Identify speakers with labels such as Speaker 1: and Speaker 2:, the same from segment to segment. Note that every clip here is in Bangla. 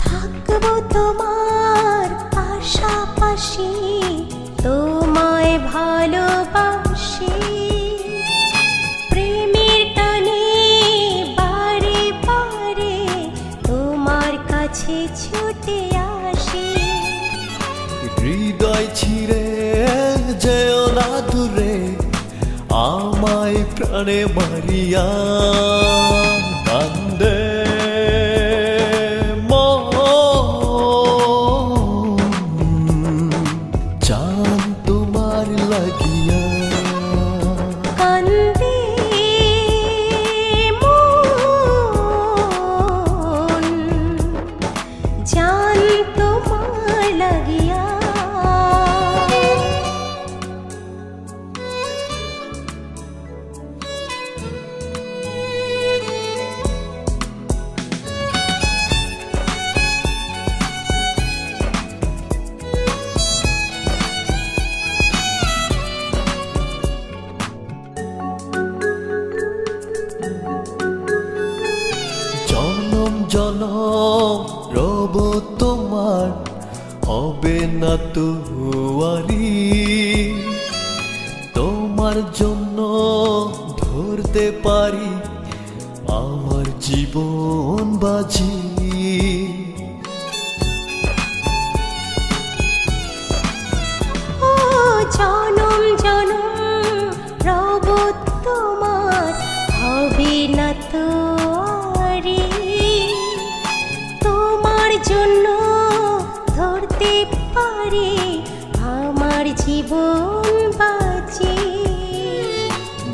Speaker 1: থাকব তোমার
Speaker 2: পাশাপাশি। প্রাণে মারিয়া হবে না তুয়ারি তোমার জন্য ধরতে পারি, আমার জীবন বাজি।
Speaker 1: জনম জনম রব তোমার হবে না তো তোমার জন্য জীবন বাঁচি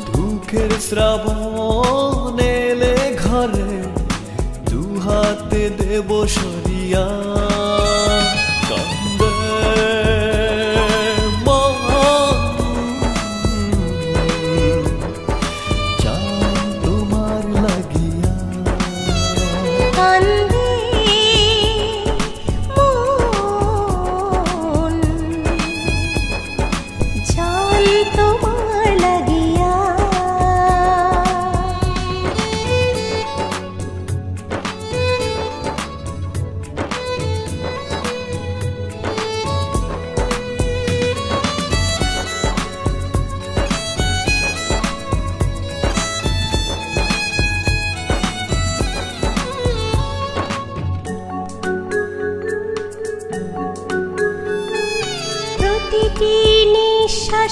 Speaker 2: দুঃখের শ্রাবণ এলে ঘরে দু হাতে দেব সরিয়া।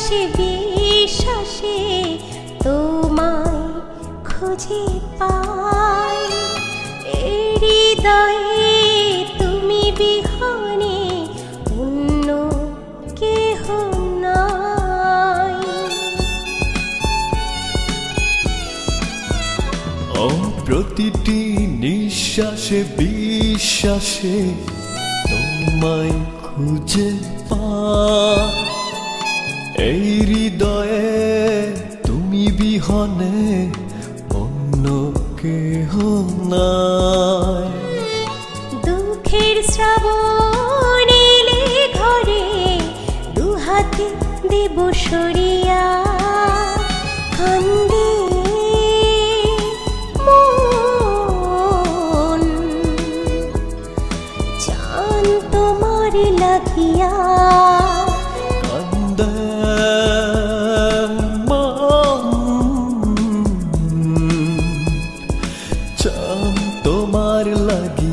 Speaker 1: নিঃশ্বাসে বিশ্বাসে তোমায় খুঁজে হৃদয়ে তুমি বিহনে অন্য কেহ নাই।
Speaker 2: প্রতিটি নিঃশ্বাসে বিশ্বাসে তোমায় খুঁজে পা এই হৃদয়ে তুমি বিহনে অন্য কেহ নাই।
Speaker 1: দুঃখের শ্রাবণ ঘরে দুহাতে দেব সরিয়া। কান্দে চান তোমার লাগিয়া। águia.